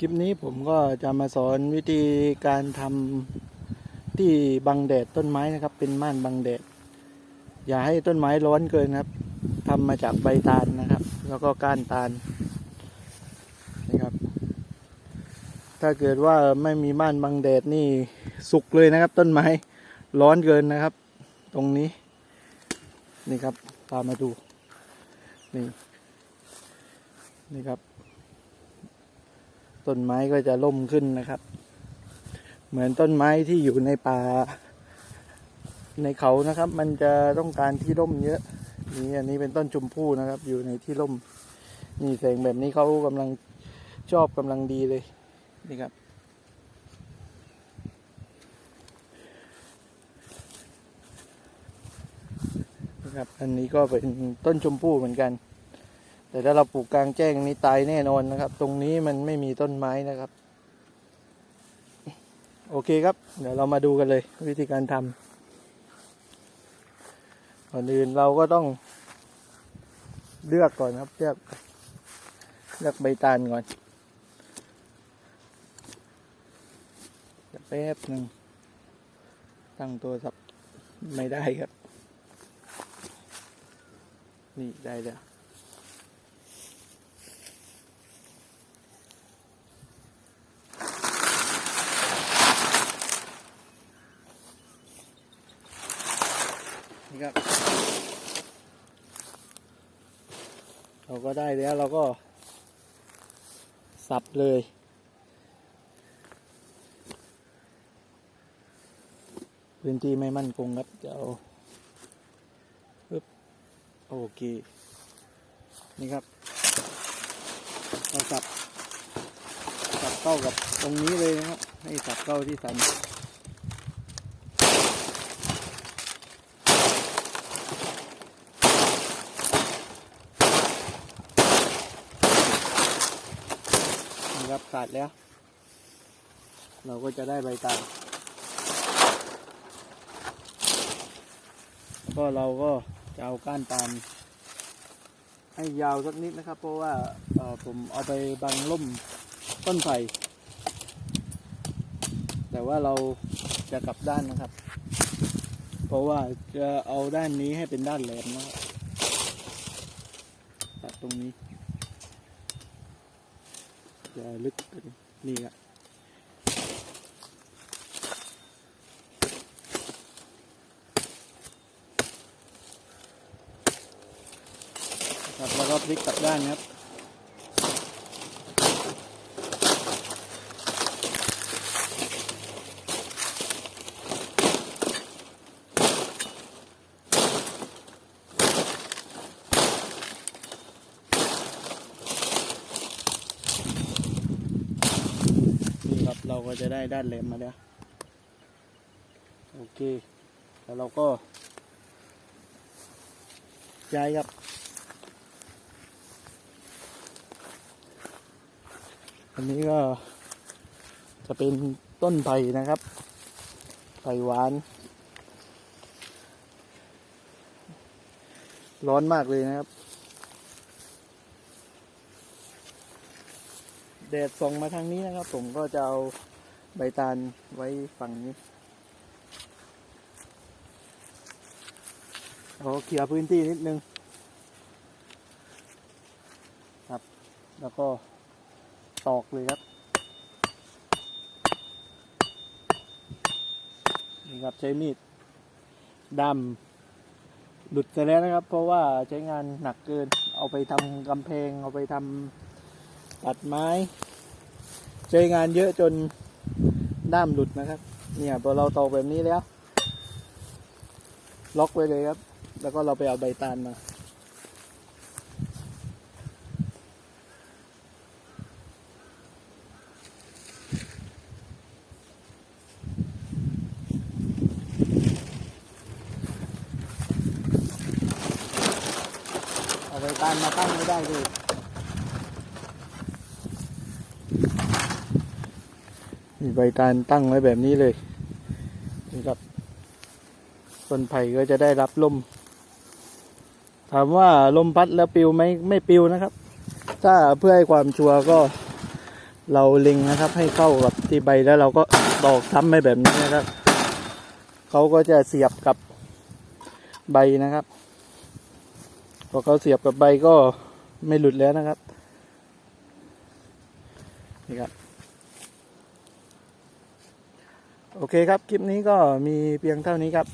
คลิปนี้ผมก็จะมาสอนวิธีการทำที่บังแดดต้นไม้นะครับ เป็นม่านบังแดด อย่าให้ต้นไม้ร้อนเกินครับทำมาจากใบตาลนะครับ แล้วก็ก้านตาลนะครับ ถ้าเกิดว่าไม่มีม่านบังแดดนี่สุกเลยนะครับ ต้นไม้ร้อนเกินนะครับ ตรงนี้ นี่ครับพามมาดูนี่นี่ครับ ต้นไม้ก็จะล่มขึ้นนะครับ เหมือนต้นไม้ที่อยู่ในป่า ในเขานะครับ มันจะต้องการที่ร่มเยอะนี่อันนี้เป็นต้นชมพู่นะครับ อยู่ในที่ร่มนี่แสงแบบนี้เขากำลังชอบกำลังดีเลยนี่ครับ นะครับ อันนี้ก็เป็นต้นชมพู่เหมือนกัน แต่ถ้าเราปลูกกลางแจ้งนี่ตายแน่นอนนะครับ ตรงนี้มันไม่มีต้นไม้นะครับ โอเคครับ เดี๋ยวเรามาดูกันเลย วิธีการทำก่อนอื่นเราก็ต้อง เลือกก่อนครับ เลือก เลือกใบตาลก่อนแป๊บหนึ่งตั้งตัวสับไม่ได้ครับ นี่ได้แล้ว ครับ เราก็ได้แล้วเราก็ สับเลย พื้นที่ไม่มั่นคงครับจะเอาปึ๊บโอเค นี่ครับ เราสับ สับเข้ากับตรงนี้เลยนะครับให้สับเข้าที่สัน นี่ครับขาดแล้ว เราก็จะได้ใบตาลก็เราก็จะเอาก้านตาลให้ยาวสักนิดนะครับ เพราะว่าผมเอาไปบังล่มต้นไผ่แต่ว่าเราจะกลับด้านนะครับ เพราะว่าจะเอาด้านนี้ให้เป็นด้านแหลมนะครับตัดตรงนี้ จะลึกกว่านี้นี่ครับครับแล้วก็พลิกกลับด้านนะครับ เราก็จะได้ด้านแหลมมาแล้วโอเค แล้วเราก็ ย้ายครับ อันนี้ก็จะเป็นต้นไผ่นะครับไผ่หวาน ร้อนมากเลยนะครับ แดดส่องมาทางนี้นะครับ ผมก็จะเอาใบตาลไว้ฝั่งนี้เอาเคลียร์พื้นที่นิดนึงครับ แล้วก็ตอกเลยครับนี่ครับใช้มีดดำหลุดไปแล้วนะครับ เพราะว่าใช้งานหนักเกิน เอาไปทำกำแพง เอาไปทำ ตัดไม้ใช้งานเยอะจนด้ามหลุดนะครับ เนี่ยพอเราตอกแบบนี้แล้ว ล็อกไว้เลยครับ แล้วก็เราไปเอาใบตาลมา เอาใบตาลมาตั้งไม่ได้เลย มีใบตาลตั้งไว้แบบนี้เลยนี่ครับต้นไผ่ก็จะได้รับลม ถามว่าลมพัดแล้วปิวไหมไม่ปิวนะครับ ถ้าเพื่อให้ความชัวร์ก็เราเล็งนะครับ ให้เข้ากับที่ใบแล้วเราก็ตอกซ้ำไปแบบนี้นะครับเขาก็จะเสียบกับใบนะครับพอเขาเสียบกับใบก็ไม่หลุดแล้วนะครับนี่ครับ โอเคครับ คลิปนี้ก็มีเพียงเท่านี้ครับ